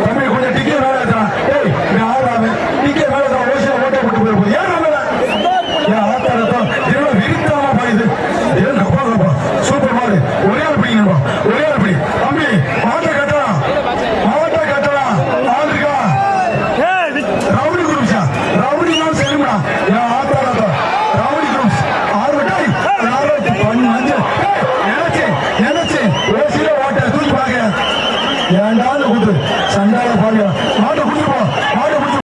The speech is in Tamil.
Dame ஏன்டான்னு கூட்டு சண்டால பாருங்க மாட்டை கூட்டிட்டு